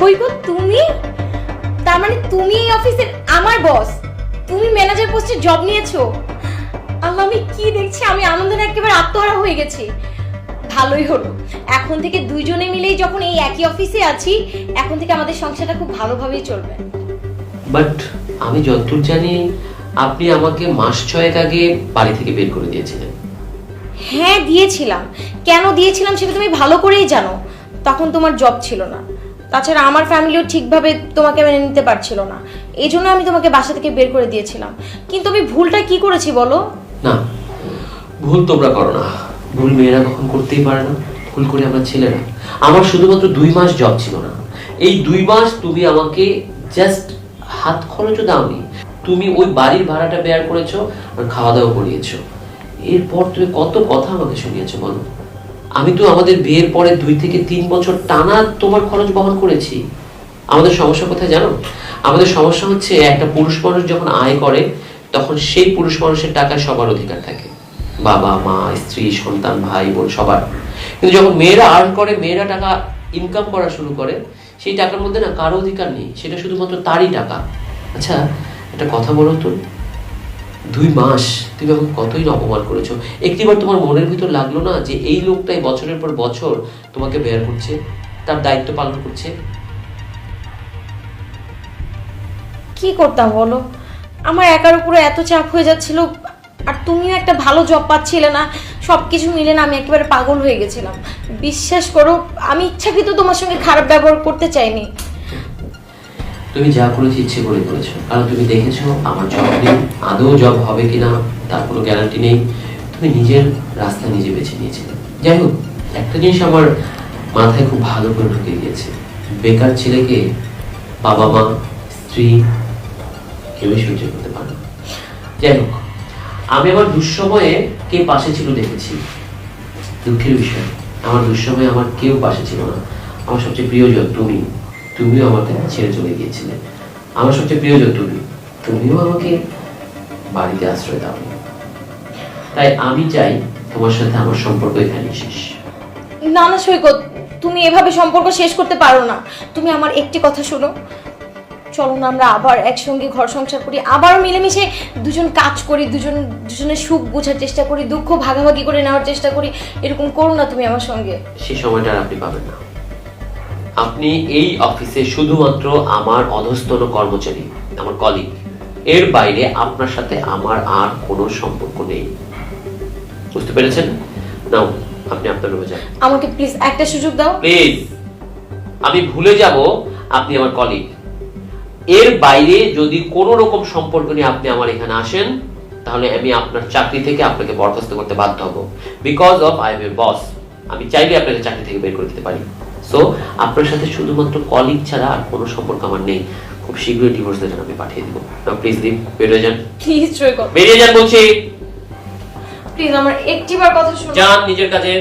সৈকত তুমি? তার মানে তুমি এই অফিসের আমার বস তুমি ম্যানেজার পোস্টে জব নিয়েছো? আল্লাহ আমি কি দেখছি? আমি আনন্দে একেবারে আত্মহারা হয়ে গেছি। ভালোই হলো। এখন থেকে দুইজনে মিলেই যখন এই একই অফিসে আছি এখন থেকে আমাদের সংসারটা খুব ভালোভাবেই চলবে। বাট আমি যতদূর জানি আপনি আমাকে মাস ছয়েক আগে বাড়ি থেকে বের করে দিয়েছিলেন। হ্যাঁ দিয়েছিলাম। কেন দিয়েছিলাম সেটা তুমি ভালো করেই জানো। তখন তোমার জব ছিল না। তাছাড়া আমার ফ্যামিলিও ঠিকভাবে তোমাকে মেনে নিতে পারছিল না। এই জন্য আমি তোমাকে বাসা থেকে বের করে দিয়েছিলাম। কিন্তু আমি ভুলটা কি করেছি বলো? না, ভুল তোমরা করো না। ভুল মেয়েরা কখন করতেই পারে না। ভুল করে আমরা ছেলেরা। আমার শুধুমাত্র দুই মাস জব ছিল না। এই দুই মাস তুমি আমাকে জাস্ট হাত খরচও দাওনি। তুমি ওই বাড়ির ভাড়াটা বেয়ার করেছ আর খাওয়া দাওয়া করিয়েছো। এরপর তুমি কত কথা আমাকে শুনিয়েছো বলো? আমি তো আমাদের বিয়ের পরে দুই থেকে তিন বছর টানা তোমার খরচ বহন করেছি। আমাদের সমস্যা কোথায় জানো? আমাদের সমস্যা হচ্ছে একটা পুরুষ মানুষ যখন আয় করে, তখন সেই পুরুষ মানুষের টাকায় সবার অধিকার থাকে। বাবা, মা, স্ত্রী, সন্তান, ভাই, বোন, সবার। কিন্তু যখন মেয়েরা আর্ন করে, মেয়েরা টাকা ইনকাম করা শুরু করে, সেই টাকার মধ্যে না কারও অধিকার নেই। সেটা শুধুমাত্র তারই টাকা। আচ্ছা একটা কথা বলো তো। দুই মাস, তুমি আমাকে কতই অপমান করেছ? একটিবার তোমার মনের ভিতর লাগল না যে এই লোকটাই বছরের পর বছর তোমাকে বের করছে, তার দায়িত্ব পালন করছে? কি করতাম বলো? আমার একার উপরে এত চাপ হয়ে যাচ্ছিল, আর তুমিও একটা ভালো জব পাচ্ছিলে না সব কিছু মিলে না আমি একেবারে পাগল হয়ে গেছিলাম। বিশ্বাস করো, আমি ইচ্ছাকৃত তোমার সঙ্গে খারাপ ব্যবহার করতে চাইনি। তুমি যা করেছ ইচ্ছে করে করেছ। কারণ তুমি দেখেছ, আমার জব নেই। আদৌ জব হবে কিনা, তার কোনো গ্যারান্টি নেই। তুমি নিজের রাস্তা নিজে বেছে নিয়েছিলে। যাই হোক, একটা জিনিস আমার মাথায় খুব ভালো করে ঢুকে গিয়েছে। বেকার ছেলেকে বাবা মা, স্ত্রী কেউই সহ্য করতে পারে যাই হোক, আমি আমার দুঃসময়ে কে পাশে ছিল দেখেছি। দুঃখের বিষয়, আমার দুঃসময়ে আমার কেউ পাশে ছিল না। আমার সবচেয়ে প্রিয়জন তুমি। তুমিও আমাকে ছেড়ে চলে গিয়েছিলে। আমার সবচেয়ে প্রিয়জন তুমি তুমিও আমাকে বাড়িতে আশ্রয় দাও। তাই আমি চাই তোমার সাথে আমার সম্পর্ক এখানে শেষ। না না সৈকত তুমি এভাবে সম্পর্ক শেষ করতে পারো না। তুমি আমার একটি কথা শোনো। চলো না আমরা আবার একসঙ্গে ঘর সংসার করি আবার মিলেমিশে দুজন কাজ করি দুজন দুজনের সুখ বোঝার চেষ্টা করি দুঃখ ভাগাভাগি করে নেওয়ার চেষ্টা করি। এরকম করো না তুমি আমার সঙ্গে। সেই সময়টা আপনি পাবেন না। আপনি এই অফিসে শুধুমাত্র আমার অধস্তন কর্মচারী আমার কলিগ এর বাইরে আপনার সাথে আমার আর কোনো সম্পর্ক নেই। বুঝতে পেরেছেন? নাও আপনি আপনার রুমে যান। আমাকে প্লিজ একটা সুযোগ দাও। প্লিজ আমি ভুলে যাব আপনি আমার কলিগ এর বাইরে যদি কোনো রকম সম্পর্ক নিয়ে আপনি আমার এখানে আসেন তাহলে আমি আপনার চাকরি থেকে আপনাকে বরখাস্ত করতে বাধ্য হব। Because of I am a boss আমি চাইলে আপনাকে চাকরি থেকে বের করে দিতে পারি। সো আপনার সাথে শুধুমাত্র কলিগ ছাড়া আর কোনো সম্পর্ক আমার নেই। খুব শীঘ্রই ডিভোর্স লেটার আমি পাঠিয়ে দিব। না প্লিজ দিন বেরিয়ে যান। প্লিজ বেরিয়ে যান বলছি। প্লিজ আমার একটিবার কথা শুনুন। যান নিজের কাছে